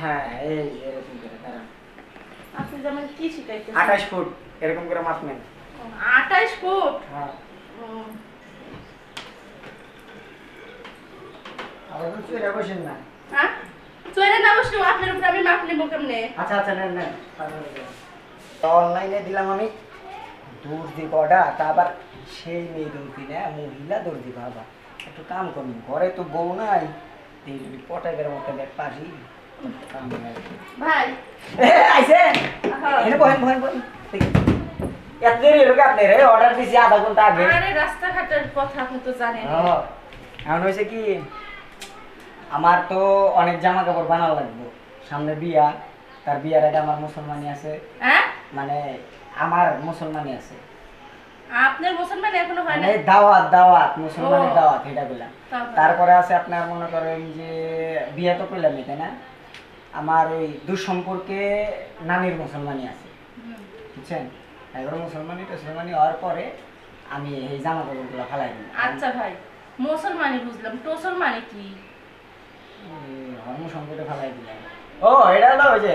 হ্যাঁ এই এরকম করে দাঁড়ান। আপনি যেমন কি ফুট এরকম করে মাপ নেন। আঠাইশ ফুট? হ্যাঁ। আবার তো চুরে বসেন না। হ্যাঁ? না বসলেও আপনার উপরে আমি মাপ নেব কেমনে? আচ্ছা আচ্ছা নেন নেন। অনলাইনে দিলাম আমি। তা আবার সেই মেয়ে না মহিলা দৌড়ি বাবা একটু কাম করুন ঘরে তো বউ নাই। পটাইবের মতো ব্যাগ পারি হয়। ভাই। আইছে। এনে বহেন বহেন বহেন। এত দেরি হলো কি আপনার অর্ডার দিছি আধা ঘণ্টা আগে। আরে রাস্তাঘাটের কথা আপনি তো জানেন। এখন হয়েছে কি আমার তো অনেক জামা কাপড় বানানো লাগবে। সামনে বিয়া তার বিয়ার আগে আমার মুসলমানি আছে। হ্যাঁ? মানে আমার মুসলমানি আছে। আপনার মুসলমান এখনও হয় না মানে দাওয়াত দাওয়াত মুসলমানের দাওয়াত এটা বললাম তারপরে? আছে আপনার মনে করেন যে বিয়া তো পেলামই তাই না? আমার ওই দুঃসম্পর্কে নানির মুসলমানি আছে। বুঝছেন? এবার মুসলমানি টুসলমানি হওয়ার পরে আমি এই জামা কাপড়গুলো ফালাই দিই আচ্ছা ভাই মুসলমানি বুঝলাম। টোসল মানে কি ধর্ম সংকটে ফালাই দিলাম। ও এটা হলো ওই যে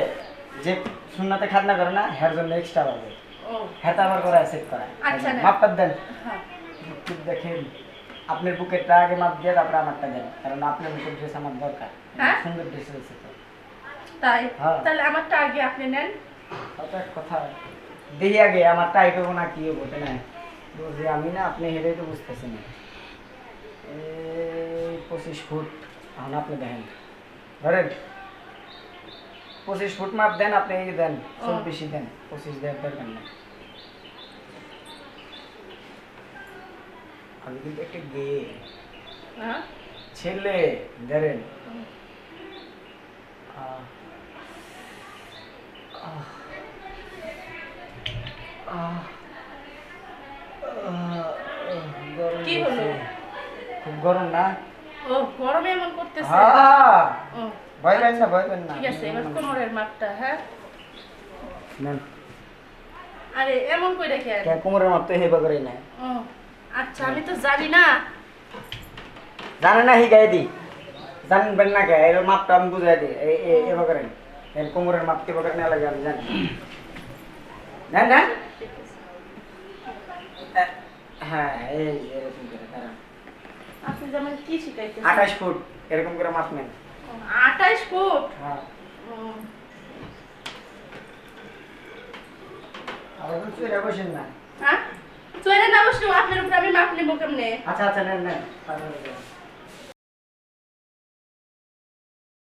যে খাতনা করে না হের জন্য এক্সট্রা পাবে ও। হেতা আবার করে সেট করা আচ্ছা। মাপটা দেন। হ্যাঁ। দেখেন। আপনার বুকেরটা আগে মাপ দিয়ে তারপরে আমারটা দেন। কারণ আপনার বুকের ড্রেস আমার দরকার। হ্যাঁ? সুন্দর ড্রেস হয়েছে তো। তাই। হ্যাঁ। তাহলে আমারটা আগে আপনি নেন। কত এক কথা। দেখি আগে আমার টাইট হব না কি হব তাই না বুঝি আমি না আপনি হেরে তো বুঝতেছেন। না এই পঁচিশ ফুট এখন আপনি দেখেন। ধরেন পঁচিশ ফুট মাপ দেন আপনি এই দেন ও। চব্বিশই দেন পঁচিশ দেন দরকার নেই। আমি কিন্তু একটা গে হ্যাঁ। ছেলে ধরেন কি হলো? লাগছে। খুব গরম না? ও গরমে এমন করতেছে। হ্যাঁ ও ভয় পেন না ভয় পেন না। ঠিক আছে এবার কোমরের মাপটা হ্যাঁ? নেন। আরে এমন করে দেখেন কে কোমরের মাপ তো হেবা করে না ও আচ্ছা আমি তো জানি না। জানে না হিগাই দি। জানবেন না কে? এর মাপটা আমি বুঝাই দিই এই এই- এবার করেন। এর কোমরের মাপ কে করে নেওয়া লাগে আমি জানি নেন নেন হ্যাঁ এই এরকম করে দাঁড়ান আপনি যেমন কি শিখাইতে আঠাশ ফুট এরকম করে মাপ নেন আঠাইশ ফুট হ্যাঁ আবার তো চুরে বসেন না হ্যাঁ চলে না বসলেও আপনার উপরে আমি মাপ নেব কেমনে আচ্ছা আচ্ছা নেন নেন।